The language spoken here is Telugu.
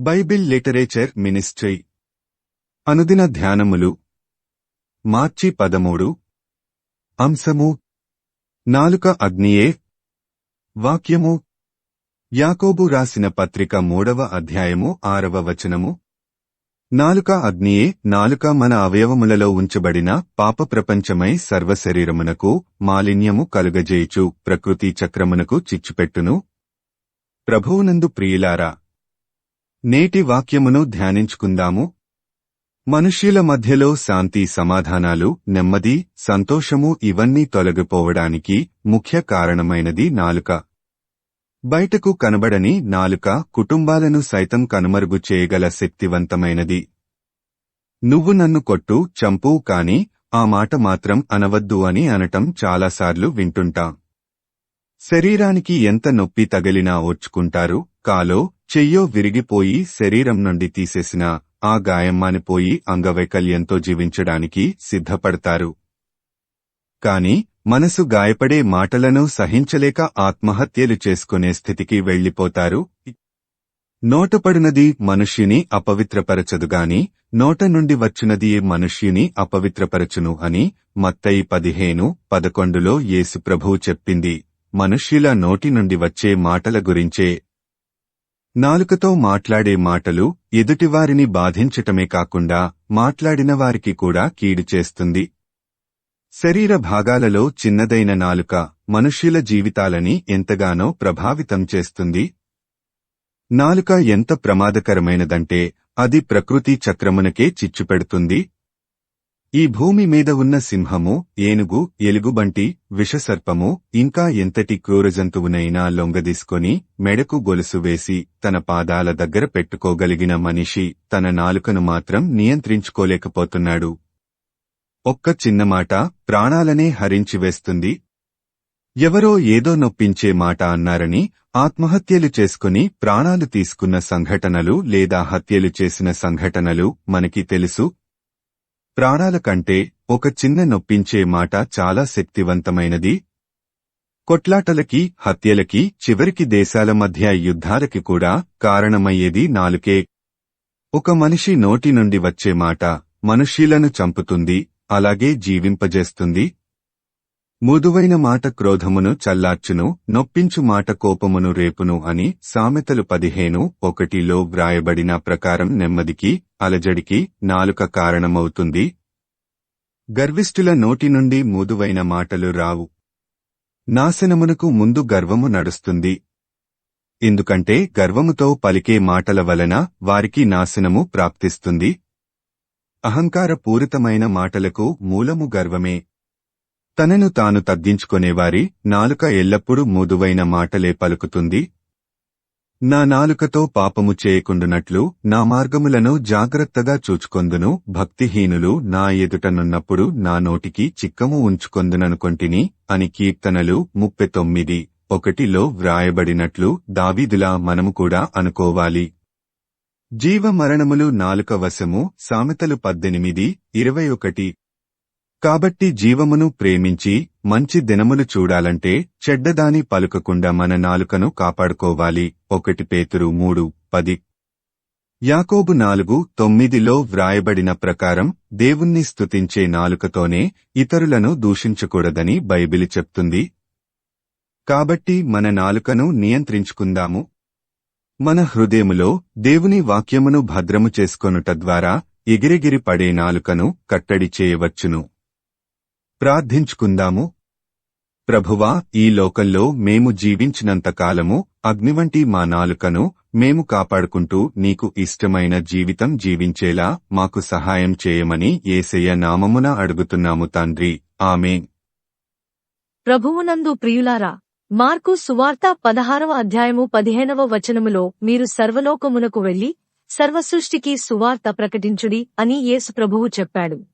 Bible literature ministry. అనుదిన ధ్యానములు. మార్చి పదమూడు. అంశము. నాలుక అగ్నియే. వాక్యము. యాకోబు రాసిన పత్రిక మూడవ అధ్యాయము ఆరవ వచనము. నాలుక అగ్నియే నాలుక మన అవయవములలో ఉంచబడిన పాప ప్రపంచమై సర్వశరీరమునకు మాలిన్యము కలుగజేయుచు ప్రకృతి చక్రమునకు చిచ్చుపెట్టును. ప్రభువునందు ప్రియులారా నేటి వాక్యమును ధ్యానించుకుందాము. మనుష్యుల మధ్యలో శాంతి సమాధానాలు నెమ్మది సంతోషము ఇవన్నీ తొలగిపోవడానికి ముఖ్య కారణమైనది నాలుక. బయటకు కనబడని నాలుక కుటుంబాలను సైతం కనుమరుగు చేయగల శక్తివంతమైనది. నువ్వు నన్ను కొట్టు చంపు కాని ఆ మాట మాత్రం అనవద్దు అని అనటం చాలాసార్లు వింటుంటా. శరీరానికి ఎంత నొప్పి తగిలినా ఓర్చుకుంటారు కాలో చెయ్యో విరిగిపోయి శరీరం నుండి తీసేసిన ఆ గాయం మానిపోయి అంగవైకల్యంతో జీవించడానికి సిద్ధపడతారు. కాని మనసు గాయపడే మాటలను సహించలేక ఆత్మహత్యలు చేసుకునే స్థితికి వెళ్ళిపోతారు నోటపడినది మనుష్యుని అపవిత్రపరచదుగాని నోట నుండి వచ్చినది మనుష్యుని అపవిత్రపరచును అని మత్తయి పదిహేను పదకొండులో యేసుప్రభువు చెప్పింది. మనుష్యుల నోటి నుండి వచ్చే మాటల గురించే నాలుకతో మాట్లాడే మాటలు ఎదుటివారిని బాధించటమే కాకుండా మాట్లాడిన వారికి కూడా కీడు చేస్తుంది. శరీర భాగాలలో చిన్నదైన నాలుక మనుష్యుల జీవితాలని ఎంతగానో ప్రభావితం చేస్తుంది. నాలుక ఎంత ప్రమాదకరమైనదంటే అది ప్రకృతి చక్రమునకే చిచ్చుపెడుతుంది. ఈ భూమి మీద ఉన్న సింహము ఏనుగు ఎలుగుబంటి విషసర్పము ఇంకా ఎంతటి క్రూరజంతువునైనా లొంగదీసుకొని మెడకు గొలుసు వేసి తన పాదాల దగ్గర పెట్టుకోగలిగిన మనిషి తన నాలుకను మాత్రం నియంత్రించుకోలేకపోతున్నాడు. ఒక్క చిన్న మాట ప్రాణాలనే హరించివేస్తుంది ఎవరో ఏదో నొప్పించే మాట అన్నారని ఆత్మహత్యలు చేసుకుని ప్రాణాలు తీసుకున్న సంఘటనలు లేదా హత్యలు చేసిన సంఘటనలు మనకి తెలుసు ప్రాణాల కంటే ఒక చిన్న నొప్పించే మాట చాలా శక్తివంతమైనది. కొట్లాటలకి హత్యలకి చివరికి దేశాల మధ్య యుద్ధాలకి కూడా కారణమయ్యేది నాలుకే. ఒక మనిషి నోటి నుండి వచ్చే మాట మనుష్యులను చంపుతుంది అలాగే జీవింపజేస్తుంది మృదువైన మాట క్రోధమును చల్లార్చును నొప్పించు మాట కోపమును రేపును అని సామెతలు పదిహేను ఒకటిలో వ్రాయబడిన ప్రకారం నెమ్మదికి అలజడికి నాలుక కారణమవుతుంది. గర్విష్ఠుల నోటి నుండి మృదువైన మాటలు రావు. నాశనమునకు ముందు గర్వము నడుస్తుంది. ఎందుకంటే గర్వముతో పలికే మాటల వలన వారికి నాశనము ప్రాప్తిస్తుంది. అహంకారపూరితమైన మాటలకు మూలము గర్వమే. తనను తాను తగ్గించుకునేవారి నాలుక ఎల్లప్పుడూ మృదువైన మాటలే పలుకుతుంది. నా నాలుకతో పాపము చేయకుండునట్లు నా మార్గములను జాగ్రత్తగా చూచుకొందును భక్తిహీనులు నా ఎదుటనున్నప్పుడు నా నోటికి చిక్కము ఉంచుకొందుననుకొంటిని అని కీర్తనలు ముప్పై తొమ్మిది ఒకటిలో వ్రాయబడినట్లు దావీదులా మనము కూడా అనుకోవాలి. జీవ మరణములు నాలుక వశము సామెతలు పద్దెనిమిది ఇరవై ఒకటి కాబట్టి జీవమును ప్రేమించి మంచి దినములు చూడాలంటే చెడ్డదాని పలుకకుండా మన నాలుకను కాపాడుకోవాలి. ఒకటి పేతురు మూడు పది. యాకోబు నాలుగు తొమ్మిదిలో వ్రాయబడిన ప్రకారం దేవుణ్ణి స్తుతించే నాలుకతోనే ఇతరులను దూషించకూడదని బైబిలి చెప్తుంది. కాబట్టి మన నాలుకను నియంత్రించుకుందాము. మన హృదయములో దేవుని వాక్యమును భద్రము చేసుకొనుట ద్వారా ఎగిరెగిరి పడే నాలుకను కట్టడి చేయవచ్చును. ప్రార్థించుకుందాము. ప్రభువా ఈ లోకంలో మేము జీవించినంతకాలము అగ్నివంటి మా నాలుకను మేము కాపాడుకుంటూ నీకు ఇష్టమైన జీవితం జీవించేలా మాకు సహాయం చేయమని ఏసయ్య నామమున అడుగుతున్నాము తండ్రి. ఆమె ప్రభువునందు ప్రియులారా మార్కు సువార్త పదహారవ అధ్యాయము పదిహేనవ వచనములో మీరు సర్వలోకమునకు వెళ్ళి సర్వసృష్టికి సువార్త ప్రకటించుడి అని యేసు ప్రభువు చెప్పాడు.